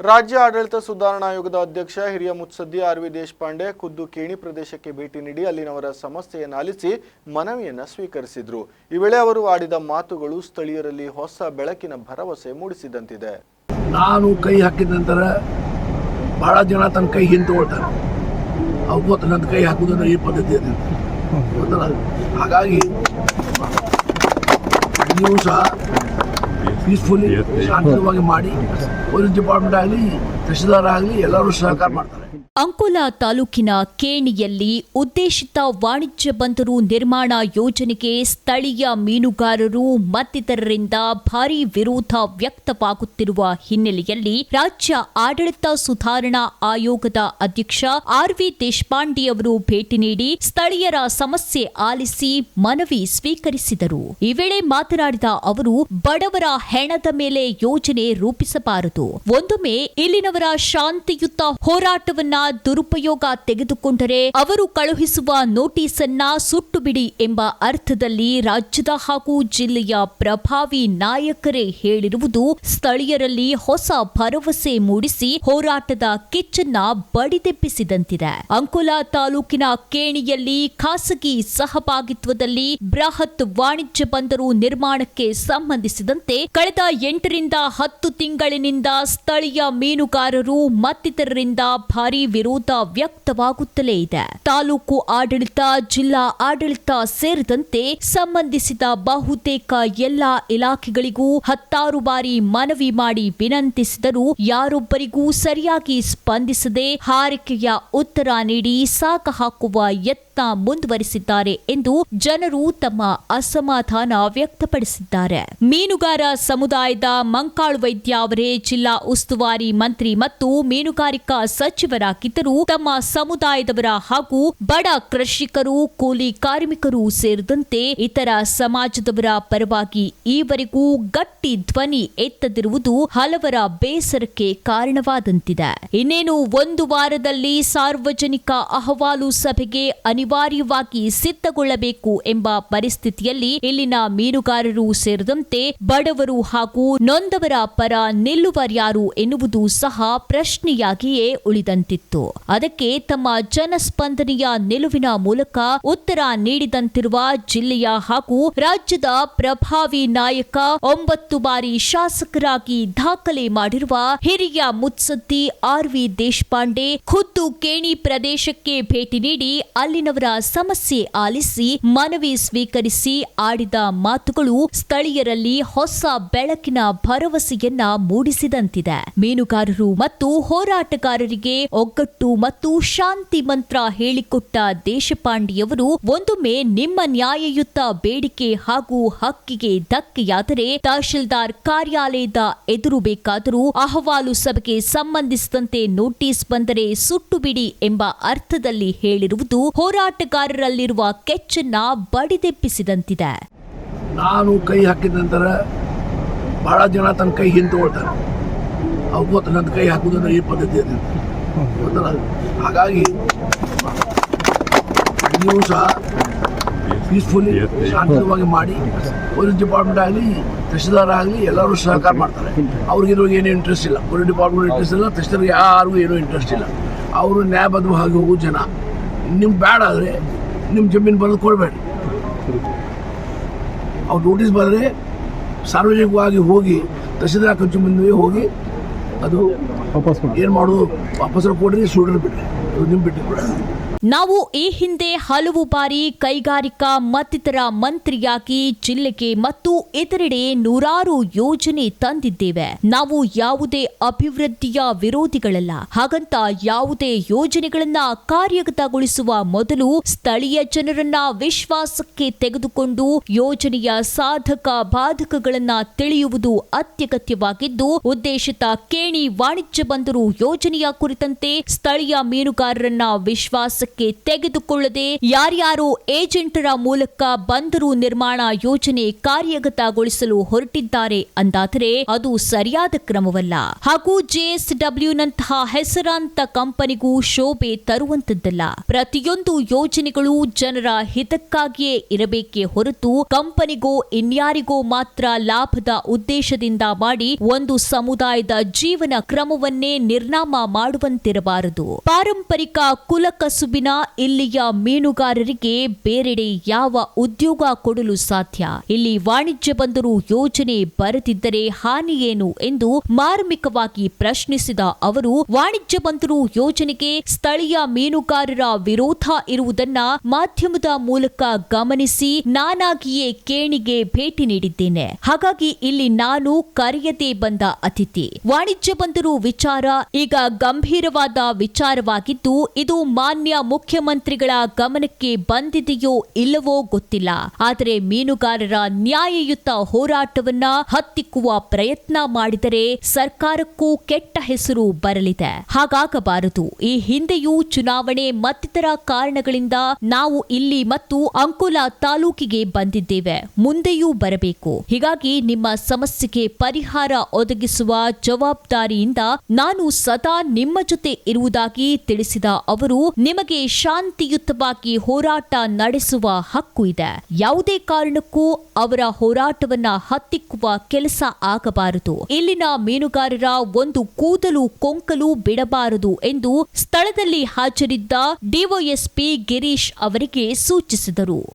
ರಾಜ್ಯ ಆಡಳಿತ ಸುಧಾರಣಾ ಆಯೋಗದ ಅಧ್ಯಕ್ಷ ಹಿರಿಯ ಮುತ್ಸದ್ದಿ ಆರ್ ವಿ ದೇಶಪಾಂಡೆ ಖುದ್ದು ಕೇಣಿ ಪ್ರದೇಶಕ್ಕೆ ಭೇಟಿ ನೀಡಿ ಅಲ್ಲಿನವರ ಸಮಸ್ಯೆಯನ್ನು ಆಲಿಸಿ ಮನವಿಯನ್ನು ಸ್ವೀಕರಿಸಿದ್ರು. ಈ ವೇಳೆ ಅವರು ಆಡಿದ ಮಾತುಗಳು ಸ್ಥಳೀಯರಲ್ಲಿ ಹೊಸ ಬೆಳಕಿನ ಭರವಸೆ ಮೂಡಿಸಿದಂತಿದೆ. ನಾನು ಕೈ ಹಾಕಿದ ನಂತರ ಬಹಳ ಜನ ತನ್ನ ಕೈ ಹಿಂದೆ ಅವತ್ತು ಕೈ ಹಾಕುವುದಂದ್ರೆ ಈ ಪದ್ಧತಿ ಹಾಗಾಗಿ ನೀವು ಪೀಸ್ಫುಲಿ ಶಾಂತಿಯುತವಾಗಿ ಮಾಡಿ ಪೊಲೀಸ್ ಡಿಪಾರ್ಟ್ಮೆಂಟ್ ಆಗಲಿ ತಹಶೀಲ್ದಾರ್ ಆಗಲಿ ಎಲ್ಲರೂ ಸಹಕಾರ ಮಾಡ್ತಾರೆ. ಅಂಕೋಲಾ ತಾಲೂಕಿನ ಕೇಣಿಯಲ್ಲಿ ಉದ್ದೇಶಿತ ವಾಣಿಜ್ಯ ಬಂದರು ನಿರ್ಮಾಣ ಯೋಜನೆಗೆ ಸ್ಥಳೀಯ ಮೀನುಗಾರರು ಮತ್ತಿತರರಿಂದ ಭಾರೀ ವಿರೋಧ ವ್ಯಕ್ತವಾಗುತ್ತಿರುವ ಹಿನ್ನೆಲೆಯಲ್ಲಿ ರಾಜ್ಯ ಆಡಳಿತ ಸುಧಾರಣಾ ಆಯೋಗದ ಅಧ್ಯಕ್ಷ ಆರ್ ವಿ ದೇಶಪಾಂಡೆ ಅವರು ಭೇಟಿ ನೀಡಿ ಸ್ಥಳೀಯರ ಸಮಸ್ಯೆ ಆಲಿಸಿ ಮನವಿ ಸ್ವೀಕರಿಸಿದರು. ಈ ವೇಳೆ ಮಾತನಾಡಿದ ಅವರು, ಬಡವರ ಹೆಣದ ಮೇಲೆ ಯೋಜನೆ ರೂಪಿಸಬಾರದು. ಒಂದೊಮ್ಮೆ ಇಲ್ಲಿನವರ ಶಾಂತಿಯುತ ಹೋರಾಟವನ್ನ ದುರುಪಯೋಗ ತೆಗೆದುಕೊಂಡರೆ ಅವರು ಕಳುಹಿಸುವ ನೋಟಿಸ್ ಅನ್ನ ಸುಟ್ಟು ಬಿಡಿ ಎಂಬ ಅರ್ಥದಲ್ಲಿ ರಾಜ್ಯದ ಹಾಗೂ ಜಿಲ್ಲೆಯ ಪ್ರಭಾವಿ ನಾಯಕರೇ ಹೇಳಿರುವುದು ಸ್ಥಳೀಯರಲ್ಲಿ ಹೊಸ ಭರವಸೆ ಮೂಡಿಸಿ ಹೋರಾಟದ ಕಿಚ್ಚನ್ನ ಬಡಿದೆಬ್ಬಿಸಿದಂತಿದೆ. ಅಂಕೋಲಾ ತಾಲೂಕಿನ ಕೇಣಿಯಲ್ಲಿ ಖಾಸಗಿ ಸಹಭಾಗಿತ್ವದಲ್ಲಿ ಬೃಹತ್ ವಾಣಿಜ್ಯ ಬಂದರು ನಿರ್ಮಾಣಕ್ಕೆ ಸಂಬಂಧಿಸಿದಂತೆ ಕಳೆದ ಎಂಟರಿಂದ ಹತ್ತು ತಿಂಗಳಿನಿಂದ ಸ್ಥಳೀಯ ಮೀನುಗಾರರು ಮತ್ತಿತರರಿಂದ ಭಾರೀ ವಿರೋಧ ವ್ಯಕ್ತವಾಗುತ್ತಲೇ ಇದೆ. ತಾಲೂಕು ಆಡಳಿತ, ಜಿಲ್ಲಾ ಆಡಳಿತ ಸೇರಿದಂತೆ ಸಂಬಂಧಿಸಿದ ಬಹುತೇಕ ಎಲ್ಲಾ ಇಲಾಖೆಗಳಿಗೂ ಹತ್ತಾರು ಬಾರಿ ಮನವಿ ಮಾಡಿ ವಿನಂತಿಸಿದರೂ ಯಾರೊಬ್ಬರಿಗೂ ಸರಿಯಾಗಿ ಸ್ಪಂದಿಸದೆ ಹಾರಿಕೆಯ ಉತ್ತರ ನೀಡಿ ಸಾಕ ಹಾಕುವ ಯತ್ನ ಮುಂದುವರಿಸಿದ್ದಾರೆ ಎಂದು ಜನರು ತಮ್ಮ ಅಸಮಾಧಾನ ವ್ಯಕ್ತಪಡಿಸಿದ್ದಾರೆ. ಮೀನುಗಾರ ಸಮುದಾಯದ ಮಂಕಾಳು ವೈದ್ಯ ಅವರೇ ಜಿಲ್ಲಾ ಉಸ್ತುವಾರಿ ಮಂತ್ರಿ ಮತ್ತು ಮೀನುಗಾರಿಕಾ ಸಚಿವರಾಗಿದ್ದರೂ ತಮ್ಮ ಸಮುದಾಯದವರ ಹಾಗೂ ಬಡ ಕೃಷಿಕರು, ಕೂಲಿ ಕಾರ್ಮಿಕರು ಸೇರಿದಂತೆ ಇತರ ಸಮಾಜದವರ ಪರವಾಗಿ ಈವರೆಗೂ ಗಟ್ಟಿ ಧ್ವನಿ ಎತ್ತದಿರುವುದು ಹಲವರ ಬೇಸರಕ್ಕೆ ಕಾರಣವಾದಂತಿದೆ. ಇನ್ನೇನು ಒಂದು ವಾರದಲ್ಲಿ ಸಾರ್ವಜನಿಕ ಅಹವಾಲು ಸಭೆಗೆ ಅನಿವಾರ್ಯವಾಗಿ ಸಿದ್ಧಗೊಳ್ಳಬೇಕು ಎಂಬ ಪರಿಸ್ಥಿತಿಯಲ್ಲಿ ಇಲ್ಲಿನ ಮೀನುಗಾರರು ಸೇರಿದಂತೆ ಬಡವರು ಹಾಗೂ ನೊಂದವರ ಪರ ನಿಲ್ಲುವರ್ಯಾರು ಎನ್ನುವುದು ಸಹ ಪ್ರಶ್ನೆಯಾಗಿಯೇ ಉಳಿದಂತಿತ್ತು. ಅದಕ್ಕೆ ತಮ್ಮ ಜನಸ್ಪಂದನೆಯ ನಿಲುವಿನ ಮೂಲಕ ಉತ್ತರ ನೀಡಿದಂತಿರುವ ಜಿಲ್ಲೆಯ ಹಾಗೂ ರಾಜ್ಯದ ಪ್ರಭಾವಿ ನಾಯಕ ಒಂಬತ್ತು ಬಾರಿ ಶಾಸಕರಾಗಿ ದಾಖಲೆ ಮಾಡಿರುವ ಹಿರಿಯ ಮುತ್ಸದ್ದಿ ಆರ್ ವಿ ದೇಶಪಾಂಡೆ ಖುದ್ದು ಕೇಣಿ ಪ್ರದೇಶಕ್ಕೆ ಭೇಟಿ ನೀಡಿ ಅಲ್ಲಿನವರ ಸಮಸ್ಯೆ ಆಲಿಸಿ ಮನವಿ ಸ್ವೀಕರಿಸಿ ಆಡಿದ ಮಾತುಗಳು ಸ್ಥಳೀಯರಲ್ಲಿ ಹೊಸ ಬೆಳಕಿನ ಭರವಸೆಯನ್ನ ಮೂಡಿಸಿದಂತಿದೆ. ಮೀನುಗಾರರು ಮತ್ತು ಹೋರಾಟಗಾರರಿಗೆ ಒಗ್ಗಟ್ಟು ಮತ್ತು ಶಾಂತಿ ಮಂತ್ರ ಹೇಳಿಕೊಟ್ಟ ದೇಶಪಾಂಡೆಯವರು ಒಂದೊಮ್ಮೆ ನಿಮ್ಮ ನ್ಯಾಯಯುತ ಬೇಡಿಕೆ ಹಾಗೂ ಹಕ್ಕಿಗೆ ಧಕ್ಕೆಯಾದರೆ ತಹಶೀಲ್ದಾರ್ ಕಾರ್ಯಾಲಯದ ಎದುರು ಬೇಕಾದರೂ ಅಹವಾಲು ಸಭೆಗೆ ಸಂಬಂಧಿಸಿದಂತೆ ನೋಟಿಸ್ ಬಂದರೆ ಸುಟ್ಟು ಬಿಡಿ ಎಂಬ ಅರ್ಥದಲ್ಲಿ ಹೇಳಿರುವುದು ಹೋರಾಟಗಾರರಲ್ಲಿರುವ ಕೆಚ್ಚನ್ನ ಬಡಿದೆಬ್ಬಿಸಿದಂತಿದೆ. ನಾನು ಕೈ ಹಾಕಿದ ನಂತರ ಭಾಳ ಜನ ತನ್ನ ಕೈ ಹಿಂದೆ ಅವತ್ತು ನನ್ನ ಕೈ ಹಾಕುದಂದ್ರೆ ಈ ಪದ್ಧತಿ ಇದೆ ಹಾಗಾಗಿ ನೀವು ಸಹ ಪೀಸ್ಫುಲಿ ಶಾಂತಿಯುತವಾಗಿ ಮಾಡಿ ಪೊಲೀಸ್ ಡಿಪಾರ್ಟ್ಮೆಂಟ್ ಆಗಲಿ, ತಹಶೀಲ್ದಾರ್ ಆಗಲಿ ಎಲ್ಲರೂ ಸಹಕಾರ ಮಾಡ್ತಾರೆ. ಅವ್ರಿಗೆ ಇದ್ರೊಳಗೆ ಏನೂ ಇಂಟ್ರೆಸ್ಟ್ ಇಲ್ಲ. ಪೊಲೀಸ್ ಡಿಪಾರ್ಟ್ಮೆಂಟ್ ಇಂಟ್ರೆಸ್ಟ್ ಇಲ್ಲ ಯಾರಿಗೂ ಏನೂ ಇಂಟ್ರೆಸ್ಟ್ ಇಲ್ಲ. ಅವರು ನ್ಯಾಯಬದ್ಧವಾಗಿ ಹೋಗೋ ಜನ. ನಿಮ್ಗೆ ಬೇಡ ಆದರೆ ನಿಮ್ಮ ಜಮೀನು ಬರೋದು ಕೊಡಬೇಡಿ. ಅವ್ರು ನೋಟಿಸ್ ಬಂದರೆ ಸಾರ್ವಜನಿಕವಾಗಿ ಹೋಗಿ ತಹಶೀಲ್ದಾರ್ ಕಚೇರಿ ಮುಂದೆ ಹೋಗಿ ಅದು ವಾಪಸ್ ಏನು ಮಾಡೋದು? ವಾಪಸ್ ಕೊಡ್ರಿ ಸುಡ್ರಿ ಬಿಡ್ರಿ ಅದು ನಿಮ್ಮ ಬಿಟ್ಟು. ನಾವು ಈ ಹಿಂದೆ ಹಲವು ಬಾರಿ ಕೈಗಾರಿಕಾ ಮತ್ತಿತರ ಮಂತ್ರಿಯಾಗಿ ಜಿಲ್ಲೆಗೆ ಮತ್ತು ಇತರೆಡೆ ನೂರಾರು ಯೋಜನೆ ತಂದಿದ್ದೇವೆ. ನಾವು ಯಾವುದೇ ಅಭಿವೃದ್ಧಿಯ ವಿರೋಧಿಗಳಲ್ಲ. ಹಾಗಂತ ಯಾವುದೇ ಯೋಜನೆಗಳನ್ನ ಕಾರ್ಯಗತಗೊಳಿಸುವ ಮೊದಲು ಸ್ಥಳೀಯ ಜನರನ್ನ ವಿಶ್ವಾಸಕ್ಕೆ ತೆಗೆದುಕೊಂಡು ಯೋಜನೆಯ ಸಾಧಕ ಬಾಧಕಗಳನ್ನ ತಿಳಿಯುವುದು ಅತ್ಯಗತ್ಯವಾಗಿದ್ದು, ಉದ್ದೇಶಿತ ಕೇಣಿ ವಾಣಿಜ್ಯ ಬಂದರು ಯೋಜನೆಯ ಕುರಿತಂತೆ ಸ್ಥಳೀಯ ಮೀನುಗಾರರನ್ನ ವಿಶ್ವಾಸಕ್ಕೆ ತೆಗೆದುಕೊಳ್ಳದೆ ಯಾರ್ಯಾರೋ ಏಜೆಂಟರ ಮೂಲಕ ಬಂದರು ನಿರ್ಮಾಣ ಯೋಜನೆ ಕಾರ್ಯಗತಗೊಳಿಸಲು ಹೊರಟಿದ್ದಾರೆ ಅಂದಾದರೆ ಅದು ಸರಿಯಾದ ಕ್ರಮವಲ್ಲ. ಹಾಗೂ ಜೆಎಸ್ಡಬ್ಲ್ಯೂನಂತಹ ಹೆಸರಾಂತ ಕಂಪನಿಗೂ ಶೋಭೆ ತರುವಂತದ್ದಲ್ಲ. ಪ್ರತಿಯೊಂದು ಯೋಜನೆಗಳು ಜನರ ಹಿತಕ್ಕಾಗಿಯೇ ಇರಬೇಕೇ ಹೊರತು ಕಂಪನಿಗೋ ಇನ್ಯಾರಿಗೋ ಮಾತ್ರ ಲಾಭದ ಉದ್ದೇಶದಿಂದ ಮಾಡಿ ಒಂದು ಸಮುದಾಯದ ಜೀವನ ಕ್ರಮವನ್ನೇ ನಿರ್ನಾಮ ಮಾಡುವಂತಿರಬಾರದು. ಪಾರಂಪರಿಕ ಕುಲಕಸುಬಿನ ಇಲ್ಲಿಯ ಮೀನುಗಾರರಿಗೆ ಬೇರೆಡೆ ಯಾವ ಉದ್ಯೋಗ ಕೊಡಲು ಸಾಧ್ಯ? ಇಲ್ಲಿ ವಾಣಿಜ್ಯ ಬಂದರು ಯೋಜನೆ ಬರೆದಿದ್ದರೆ ಹಾನಿಯೇನು ಎಂದು ಮಾರ್ಮಿಕವಾಗಿ ಪ್ರಶ್ನಿಸಿದ ಅವರು, ವಾಣಿಜ್ಯ ಬಂದರು ಯೋಜನೆಗೆ ಸ್ಥಳೀಯ ಮೀನುಗಾರರ ವಿರೋಧ ಇರುವುದನ್ನ ಮಾಧ್ಯಮದ ಮೂಲಕ ಗಮನಿಸಿ ನಾನಾಗಿಯೇ ಕೇಣಿಗೆ ಭೇಟಿ ನೀಡಿದ್ದೇನೆ. ಹಾಗಾಗಿ ಇಲ್ಲಿ ನಾನು ಕರೆಯದೆ ಬಂದ ಅತಿಥಿ. ವಾಣಿಜ್ಯ ಬಂದರು ವಿಚಾರ ಈಗ ಗಂಭೀರವಾದ ವಿಚಾರವಾಗಿದ್ದು, ಇದು ಮಾನ್ಯ ಮುಖ್ಯಮಂತ್ರಿಗಳ ಗಮನಕ್ಕೆ ಬಂದಿದೆಯೋ ಇಲ್ಲವೋ ಗೊತ್ತಿಲ್ಲ. ಆದರೆ ಮೀನುಗಾರರ ನ್ಯಾಯಯುತ ಹೋರಾಟವನ್ನ ಹತ್ತಿಕ್ಕುವ ಪ್ರಯತ್ನ ಮಾಡಿದರೆ ಸರ್ಕಾರಕ್ಕೂ ಕೆಟ್ಟ ಹೆಸರು ಬರಲಿದೆ. ಹಾಗಾಗಬಾರದು. ಈ ಹಿಂದೆಯೂ ಚುನಾವಣೆ ಮತ್ತಿತರ ಕಾರಣಗಳಿಂದ ನಾವು ಇಲ್ಲಿ ಮತ್ತು ಅಂಕೋಲಾ ತಾಲೂಕಿಗೆ ಬಂದಿದ್ದೇವೆ. ಮುಂದೆಯೂ ಬರಬೇಕು. ಹೀಗಾಗಿ ನಿಮ್ಮ ಸಮಸ್ಯೆಗೆ ಪರಿಹಾರ ಒದಗಿಸುವ ಜವಾಬ್ದಾರಿಯಿಂದ ನಾನು ಸದಾ ನಿಮ್ಮ ಜೊತೆ ಇರುವುದಾಗಿ ತಿಳಿಸಿದ ಅವರು, ನಿಮಗೆ ಶಾಂತಿಯುತವಾಗಿ ಹೋರಾಟ ನಡೆಸುವ ಹಕ್ಕು ಇದೆ. ಯಾವುದೇ ಕಾರಣಕ್ಕೂ ಅವರ ಹೋರಾಟವನ್ನ ಹತ್ತಿಕ್ಕುವ ಕೆಲಸ ಆಗಬಾರದು. ಇಲ್ಲಿನ ಮೀನುಗಾರರ ಒಂದು ಕೂದಲು ಕೊಂಕಲು ಬಿಡಬಾರದು ಎಂದು ಸ್ಥಳದಲ್ಲಿ ಹಾಜರಿದ್ದ ಡಿವೈಎಸ್ಪಿ ಗಿರೀಶ್ ಅವರಿಗೆ ಸೂಚಿಸಿದರು.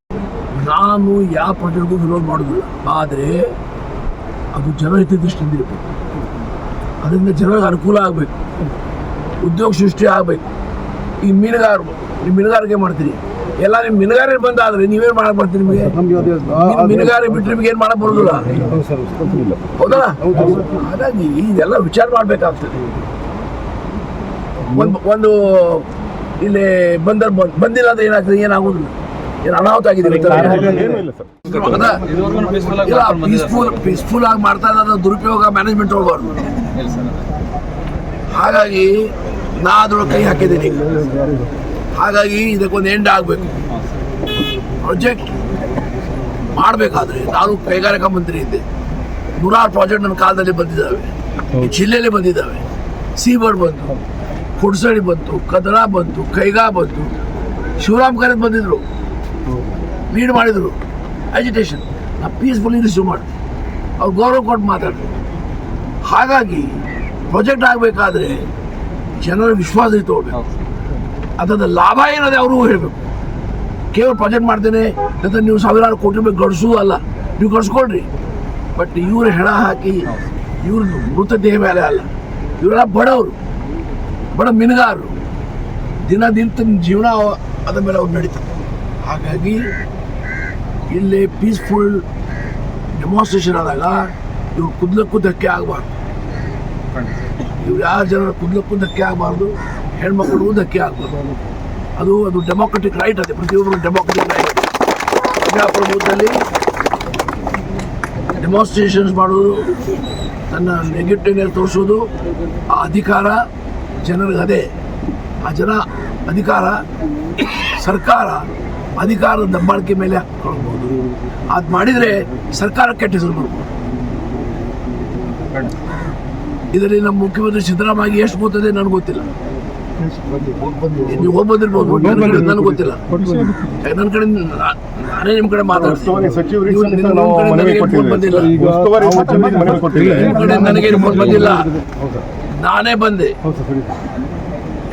ನಾನು ಯಾವ ವಿರೋಧ ಆದರೆ ಅದು ಜನಹಿತ ದೃಷ್ಟಿಯಿಂದ ಇರಬೇಕು. ಅದರಿಂದ ಜನರಿಗೆ ಅನುಕೂಲ ಆಗಬೇಕು. ಉದ್ಯೋಗ ಸೃಷ್ಟಿ ಆಗಬೇಕು. ಈ ಮೀನುಗಾರರು ನೀವು ಮೀನುಗಾರಿಕೆ ಮಾಡ್ತೀರಿ. ಎಲ್ಲ ನಿಮ್ಮ ಮೀನುಗಾರರು ಬಂದಾದ್ರೆ ನೀವೇನು ಮಾಡಕ್ ಬರ್ತೀರಿ ನಿಮಗೆ? ಮೀನುಗಾರಿ ಬಿಟ್ಟರೆ ನಿಮಗೆ ಏನು ಮಾಡಕ್ ಬರೋದಿಲ್ಲ? ಹೌದಾ ಹಾಗಾಗಿ ಇದೆಲ್ಲ ವಿಚಾರ ಮಾಡಬೇಕಾಗ್ತದೆ. ಒಂದು ಒಂದು ಇಲ್ಲಿ ಬಂದರ್ ಬಂದ್ ಬಂದಿಲ್ಲ ಅಂದ್ರೆ ಏನಾಗ್ತದೆ? ಏನಾಗೋದಿಲ್ಲ. ಏನು ಅನಾಹುತ ಆಗಿದೆ? ಇಲ್ಲ ಪೀಸ್ಫುಲ್ ಪೀಸ್ಫುಲ್ ಆಗಿ ಮಾಡ್ತಾ ಇದ್ದಾರೆ ದುರುಪಯೋಗ ಮ್ಯಾನೇಜ್ಮೆಂಟ್ ಹೋಗ್ಬಾರ್ದು ಹಾಗಾಗಿ ನಾ ಅದ್ರೊಳಗೆ ಕೈ ಹಾಕಿದ್ದೀನಿ. ಹಾಗಾಗಿ ಇದಕ್ಕೊಂದು ಎಂಡ್ ಆಗಬೇಕು. ಪ್ರಾಜೆಕ್ಟ್ ಮಾಡಬೇಕಾದ್ರೆ ನಾನು ಕೈಗಾರಿಕಾ ಮಂತ್ರಿ ಇದ್ದೆ. ನೂರಾರು ಪ್ರಾಜೆಕ್ಟ್ ನನ್ನ ಕಾಲದಲ್ಲಿ ಬಂದಿದ್ದಾವೆ. ಜಿಲ್ಲೆಯಲ್ಲಿ ಬಂದಿದ್ದಾವೆ. ಸೀಬರ್ಡ್ ಬಂತು ಕುಡ್ಸಳಿ ಬಂತು ಕದರಾ ಬಂತು ಕೈಗಾ ಬಂತು. ಶಿವರಾಮ್ ಕಾರ್ಯ ಬಂದಿದ್ರು. ಲೀಡ್ ಮಾಡಿದರು. ಅಜಿಟೇಷನ್ ನಾ ಪೀಸ್ಫುಲ್ ರಿಸೀವ್ ಮಾಡಿ ಅವ್ರು ಗೌರವ ಕೊಟ್ಟು ಮಾತಾಡಿದ್ರು. ಹಾಗಾಗಿ ಪ್ರಾಜೆಕ್ಟ್ ಆಗಬೇಕಾದ್ರೆ ಜನರ ವಿಶ್ವಾಸ ಇತ್ತು ಅದರ ಲಾಭ ಏನದೆ ಅವ್ರಿಗೂ ಹೇಳಬೇಕು. ಕೇವಲ ಪ್ರಾಜೆಕ್ಟ್ ಮಾಡ್ತೇನೆ ಅಂತ ನೀವು ಸಾವಿರಾರು ಕೋಟಿ ರೂಪಾಯಿ ಗಳಿಸೋದು ಅಲ್ಲ ನೀವು ಗಳಿಸ್ಕೊಳ್ರಿ ಬಟ್ ಇವ್ರ ಹೆಣ ಹಾಕಿ ಇವ್ರ ಮೃತ ದೇಹ ಮೇಲೆ ಅಲ್ಲ. ಇವರೆಲ್ಲ ಬಡವರು ಬಡ ಮೀನುಗಾರರು. ದಿನ ದಿನ ಜೀವನ ಅದ ಮೇಲೆ ಅವ್ರು ನಡೀತಾರೆ. ಹಾಗಾಗಿ ಇಲ್ಲಿ ಪೀಸ್ಫುಲ್ ಡೆಮಾನ್ಸ್ಟ್ರೇಷನ್ ಆದಾಗ ಇವ್ರು ಕುದ್ಲಕ್ಕೂ ಧಕ್ಕೆ ಆಗಬಾರ್ದು. ಇವ್ರು ಯಾರು ಜನರ ಕುದ್ಲಕ್ಕೂ ಧಕ್ಕೆ ಆಗಬಾರ್ದು, ಹೆಣ್ಮಕ್ಳಿಗೂ ಧಕ್ಕೆ ಆಗಬಾರ್ದು. ಅದು ಅದು ಡೆಮೋಕ್ರೆಟಿಕ್ ರೈಟ್ ಅದೇ ಪ್ರತಿಯೊಬ್ಬರು ಡೆಮೋಕ್ರೆಟಿಕ್ ರೈಟ್ ಪ್ರಜಾಪ್ರಭುತ್ವದಲ್ಲಿ ಡೆಮಾನ್ಸ್ಟ್ರೇಷನ್ಸ್ ಮಾಡೋದು ತನ್ನ ನೆಗೆಟಿವ್ನೆಸ್ ತೋರಿಸೋದು ಆ ಅಧಿಕಾರ ಜನರಿಗೆ ಅದೇ ಆ ಜನ ಅಧಿಕಾರ ಸರ್ಕಾರ ಅಧಿಕಾರದ ದಬ್ಬಾಳಿಕೆ ಮೇಲೆ ಹಾಕೊಳ್ಬೋದು ಅದು ಮಾಡಿದರೆ ಸರ್ಕಾರ ಕೆಟ್ಟ ಹೆಸರು ಇದರಲ್ಲಿ ನಮ್ಮ ಮುಖ್ಯಮಂತ್ರಿ ಸಿದ್ದರಾಮಯ್ಯ ಎಷ್ಟು ಗೊತ್ತದೆ ನನಗೆ ಗೊತ್ತಿಲ್ಲ. ನೀವು ಹೋಗ್ಬಂದಿರ್ಬೋದು ನನಗೆ ಗೊತ್ತಿಲ್ಲ. ನನ್ನ ಕಡೆ ನಾನೇ ನಿಮ್ಮ ಕಡೆ ಮಾತಾಡ್ತೀನಿ. ನನಗೆ ಫೋನ್ ಬಂದಿಲ್ಲ. ನಾನೇ ಬಂದೆ.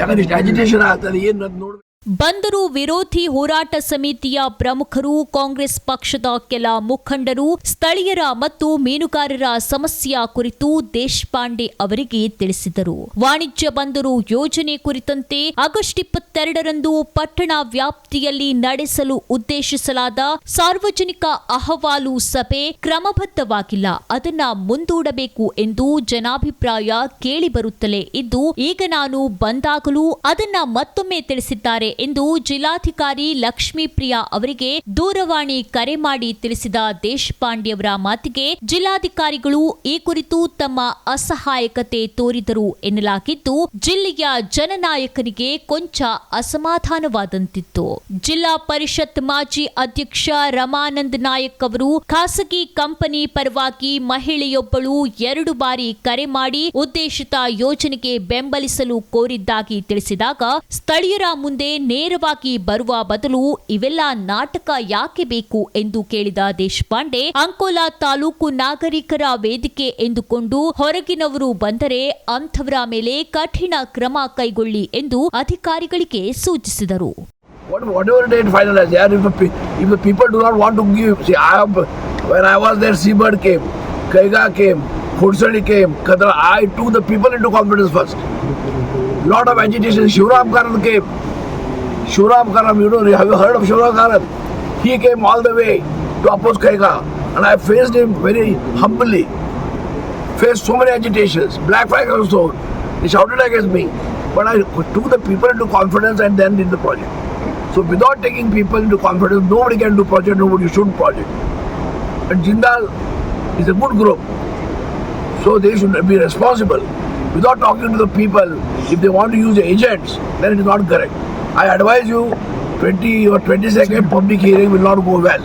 ಯಾಕಂದ್ರೆ ಇಷ್ಟು ಅಜಿಟೇಷನ್ ಆಗ್ತದೆ. ಏನು ಅದು ನೋಡಿ ಬಂದರು ವಿರೋಧಿ ಹೋರಾಟ ಸಮಿತಿಯ ಪ್ರಮುಖರು, ಕಾಂಗ್ರೆಸ್ ಪಕ್ಷದ ಕೆಲ ಮುಖಂಡರು, ಸ್ಥಳೀಯರ ಮತ್ತು ಮೀನುಗಾರರ ಸಮಸ್ಯೆಯ ಕುರಿತು ದೇಶಪಾಂಡೆ ಅವರಿಗೆ ತಿಳಿಸಿದರು. ವಾಣಿಜ್ಯ ಬಂದರು ಯೋಜನೆ ಕುರಿತಂತೆ ಆಗಸ್ಟ್ ಇಪ್ಪತ್ತೆರಡರಂದು ಪಟ್ಟಣ ವ್ಯಾಪ್ತಿಯಲ್ಲಿ ನಡೆಸಲು ಉದ್ದೇಶಿಸಲಾದ ಸಾರ್ವಜನಿಕ ಅಹವಾಲು ಸಭೆ ಕ್ರಮಬದ್ಧವಾಗಿಲ್ಲ. ಅದನ್ನ ಮುಂದೂಡಬೇಕು ಎಂದು ಜನಾಭಿಪ್ರಾಯ ಕೇಳಿಬರುತ್ತಲೇ ಇದ್ದು, ಈಗ ನಾನು ಬಂದಾಗಲೂ ಅದನ್ನ ಮತ್ತೊಮ್ಮೆ ತಿಳಿಸಿದ್ದಾರೆ ಎಂದು ಜಿಲ್ಲಾಧಿಕಾರಿ ಲಕ್ಷ್ಮೀಪ್ರಿಯಾ ಅವರಿಗೆ ದೂರವಾಣಿ ಕರೆ ಮಾಡಿ ತಿಳಿಸಿದ ದೇಶಪಾಂಡೆಯವರ ಮಾತಿಗೆ ಜಿಲ್ಲಾಧಿಕಾರಿಗಳು ಈ ಕುರಿತು ತಮ್ಮ ಅಸಹಾಯಕತೆ ತೋರಿದರು ಎನ್ನಲಾಗಿದ್ದು, ಜಿಲ್ಲೆಯ ಜನನಾಯಕರಿಗೆ ಕೊಂಚ ಅಸಮಾಧಾನವಾದಂತಿತ್ತು. ಜಿಲ್ಲಾ ಪರಿಷತ್ ಮಾಜಿ ಅಧ್ಯಕ್ಷ ರಮಾನಂದ್ ನಾಯಕ್ ಅವರು ಖಾಸಗಿ ಕಂಪನಿ ಪರವಾಗಿ ಮಹಿಳೆಯೊಬ್ಬಳು ಎರಡು ಬಾರಿ ಕರೆ ಮಾಡಿ ಉದ್ದೇಶಿತ ಯೋಜನೆಗೆ ಬೆಂಬಲಿಸಲು ಕೋರಿದ್ದಾಗಿ ತಿಳಿಸಿದಾಗ, ಸ್ಥಳೀಯರ ಮುಂದೆ ನೇರವಾಗಿ ಬರುವ ಬದಲು ಇವೆಲ್ಲ ನಾಟಕ ಯಾಕೆ ಬೇಕು ಎಂದು ಕೇಳಿದ ದೇಶಪಾಂಡೆ ಅಂಕೋಲಾ ತಾಲೂಕು ನಾಗರಿಕರ ವೇದಿಕೆ ಎಂದುಕೊಂಡು ಹೊರಗಿನವರು ಬಂದರೆ ಅಂಥವರ ಮೇಲೆ ಕಠಿಣ ಕ್ರಮ ಕೈಗೊಳ್ಳಿ ಎಂದು ಅಧಿಕಾರಿಗಳಿಗೆ ಸೂಚಿಸಿದರು What, whatever date finalized, yeah, if if the people do not want to give, see, I have, when I was there, Seabird came, Kaiga came, Khursani came, Kadra, I took the people into confidence first. Lot of agitation, Shivram Karan came. Shivram Karan, you know, have you heard of Shivram Karan? He came all the way to oppose Kaiga, and I faced him very humbly. Faced so many agitations, black flag also, they shouted against me. But I took the people into confidence and then did the project. So without taking people into confidence, nobody can do project, nobody should project. And Jindal is a good group. So they should be responsible. Without talking to the people, if they want to use agents, then it is not correct. I advise you, 20 or 20 second public hearing will not go well.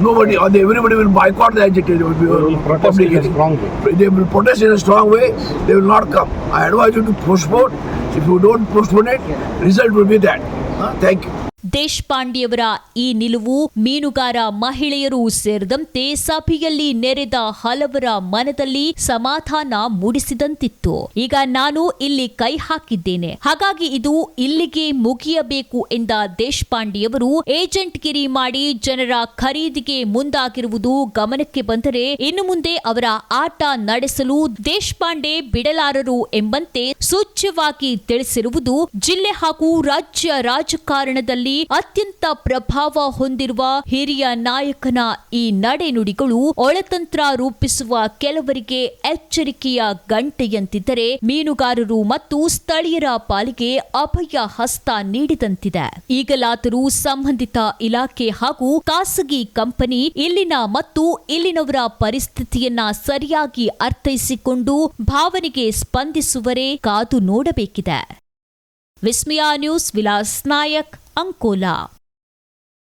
Nobody or they, everybody will boycott the agitation. will protest public in a hearing. strong way. They will protest in a strong way. They will not come. I advise you to postpone. If you don't postpone it, result will be that. Huh? Thank you. ದೇಶಪಾಂಡೆಯವರ ಈ ನಿಲುವು ಮೀನುಗಾರ ಮಹಿಳೆಯರು ಸೇರಿದಂತೆ ಸಭೆಯಲ್ಲಿ ನೆರೆದ ಹಲವರ ಮನದಲ್ಲಿ ಸಮಾಧಾನ ಮೂಡಿಸಿದಂತಿತ್ತು. ಈಗ ನಾನು ಇಲ್ಲಿ ಕೈ ಹಾಕಿದ್ದೇನೆ. ಹಾಗಾಗಿ ಇದು ಇಲ್ಲಿಗೆ ಮುಗಿಯಬೇಕು ಎಂದ ದೇಶಪಾಂಡೆಯವರು ಏಜೆಂಟ್ಗಿರಿ ಮಾಡಿ ಜನರ ಖರೀದಿಗೆ ಮುಂದಾಗಿರುವುದು ಗಮನಕ್ಕೆ ಬಂದರೆ ಇನ್ನು ಮುಂದೆ ಅವರ ಆಟ ನಡೆಸಲು ದೇಶಪಾಂಡೆ ಬಿಡಲಾರರು ಎಂಬಂತೆ ಸೂಚ್ಯವಾಗಿ ತಿಳಿಸಿರುವುದು ಜಿಲ್ಲೆ ಹಾಗೂ ರಾಜ್ಯ ರಾಜಕಾರಣದಲ್ಲಿ ಅತ್ಯಂತ ಪ್ರಭಾವ ಹೊಂದಿರುವ ಹಿರಿಯ ನಾಯಕನ ಈ ನಡೆನುಡಿಗಳು ಒಳತಂತ್ರ ರೂಪಿಸುವ ಕೆಲವರಿಗೆ ಎಚ್ಚರಿಕೆಯ ಗಂಟೆಯಂತಿದ್ದರೆ ಮೀನುಗಾರರು ಮತ್ತು ಸ್ಥಳೀಯರ ಪಾಲಿಗೆ ಅಭಯ ಹಸ್ತ ನೀಡಿದಂತಿದೆ. ಈಗಲಾದರೂ ಸಂಬಂಧಿತ ಇಲಾಖೆ ಹಾಗೂ ಖಾಸಗಿ ಕಂಪನಿ ಇಲ್ಲಿನ ಮತ್ತು ಇಲ್ಲಿನವರ ಪರಿಸ್ಥಿತಿಯನ್ನ ಸರಿಯಾಗಿ ಅರ್ಥೈಸಿಕೊಂಡು ಭಾವನೆಗೆ ಸ್ಪಂದಿಸುವರೇ ಕಾದು ನೋಡಬೇಕಿದೆ. ವಿಸ್ಮಯ ನ್ಯೂಸ್ ವಿಲಾಸ್ ನಾಯಕ್ ಅಂಕೋಲಾ